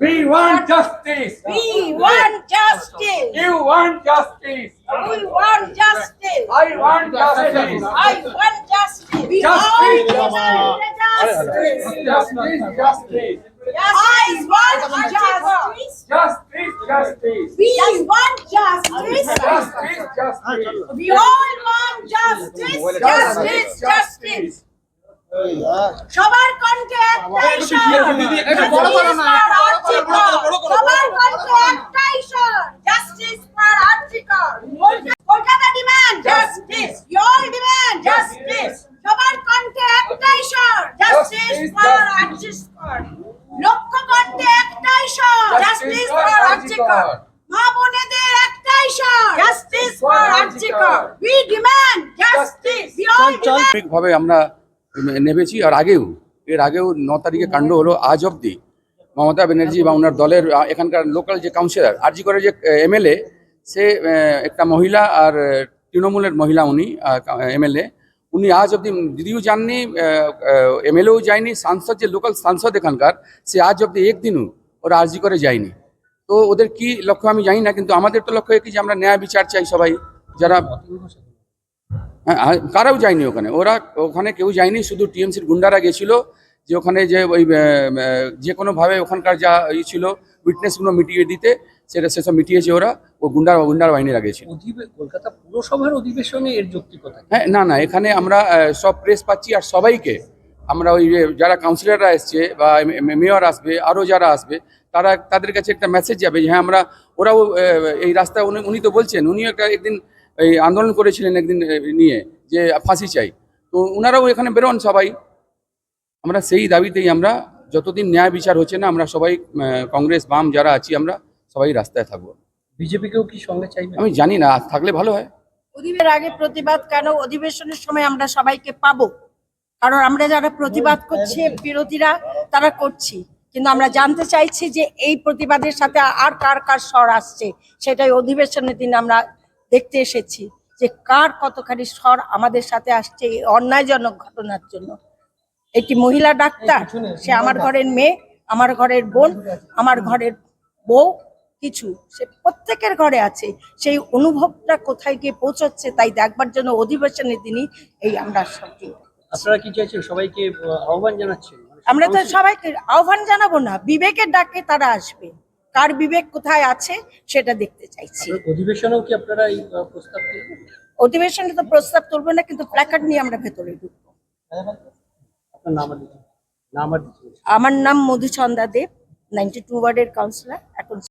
We want justice. We want justice. You want justice. We want justice. I want justice. I want justice. We Justice. all demand justice. Justice, justice. I want justice. Justice, justice. We want justice. Justice, justice. We all want justice. Justice, justice. সবার কণ্ঠে একটাই স্বর justice for RG Kar সবার কণ্ঠে একটাই স্বর justice for RG Kar Kolkata demand justice your demand justice সবার কণ্ঠে একটাই স্বর জাস্টিস ফর আর্জিকর লক্ষ্য কণ্ঠে একটাই স্বর জাস্টিস ফর আর্জিকর মা বোনেদের একটাই স্বর justice for RG Kar we demand justice we demand ভাবে আমরা নেমেছি আর আগেও এর আগেও ন তারিখে কাণ্ড হলো আজ অবধি। মমতা ব্যানার্জি বা ওনার দলের এখানকার লোকাল যে কাউন্সিলর আরজি করে যে এমএলএ, সে একটা মহিলা আর তৃণমূলের মহিলা উনি এমএলএ। উনি আজ অবধি দিদিও যাননি এমএলএও যায়নি, সাংসদ যে লোকাল সাংসদ এখানকার, সে আজ অবধি একদিনও ওরা আরজি করে যায়নি। তো ওদের কি লক্ষ্য আমি জানি না, কিন্তু আমাদের তো লক্ষ্য কি যে আমরা ন্যায় বিচার চাই সবাই, যারা হ্যাঁ আর কারাও যায়নি ওখানে। ওরা ওখানে কেউ যায়নি, শুধু টিএমসির গুন্ডারা গেছিল যে ওখানে যে ওই যে কোনোভাবে ওখানকার যা ই ছিল উইটনেসগুলো মিটিয়ে দিতে সেটা সেসব মিটিয়েছে ওরা ও গুন্ডার গুন্ডার বাহিনী অধিবে- কলকাতা পুরসভার অধিবেশনে এর যৌক্তিকতা? হ্যাঁ না না এখানে আমরা সব প্রেস পাচ্ছি আর সবাইকে আমরা ওই যারা কাউন্সিলররা এসছে বা মেয়র আসবে আরও যারা আসবে তারা তাদের কাছে একটা মেসেজ যাবে যে হ্যাঁ আমরা ওরাও এই রাস্তা উনি উনি তো বলছেন উনিও একটা একদিন এই আন্দোলন করেছিলেন একদিন নিয়ে যে ফাঁসি চাই তো ওনারাও এখানে বেরোন সবাই আমরা সেই দাবিতেই আমরা যতদিন ন্যায় বিচার হচ্ছে না আমরা সবাই আহ, কংগ্রেস বাম যারা আছি আমরা সবাই রাস্তায় থাকব। বিজেপিকেও কি সঙ্গে চাইবে? আমি জানি না থাকলে ভালো হয়। অধিবেশনের আগে প্রতিবাদ কেন? অধিবেশনের সময় আমরা সবাইকে পাবো। কারণ আমরা যারা প্রতিবাদ করছি বিরোধীরা তারা করছি। কিন্তু আমরা জানতে চাইছি যে এই প্রতিবাদের সাথে আর কার কার স্বর আসছে সেটাই অধিবেশনের দিন আমরা দেখতে এসেছি। যে কার কতখানি স্বর আমাদের সাথে আসছে এই অন্যায়জনক ঘটনার জন্য। একটি মহিলা ডাক্তার সে আমার ঘরের মেয়ে আমার ঘরের বোন আমার ঘরের বউ কিছু। সে প্রত্যেকের ঘরে আছে। সেই অনুভবটা কোথায় গিয়ে পৌঁছচ্ছে তাই দেখবার জন্য অধিবেশনের দিনই এই আমরা সত্যি আপনারা কি চাইছেন? সবাইকে আহ্বান জানাচ্ছেন? আমরা তো সবাইকে আহ্বান জানাব না। বিবেকের ডাকে তারা আসবে। কার বিবেক কোথায় আছে সেটা দেখতে চাইছি। অধিবেশনেও কি আপনারা এই প্রস্তাব অধিবেশনে তো প্রস্তাব তুলবো না কিন্তু প্ল্যাকার্ড নিয়ে আমরা ভেতরে ঢুকবো। আমার নাম মধুচন্দা দেব নাইনটি টু ওয়ার্ডের কাউন্সিলর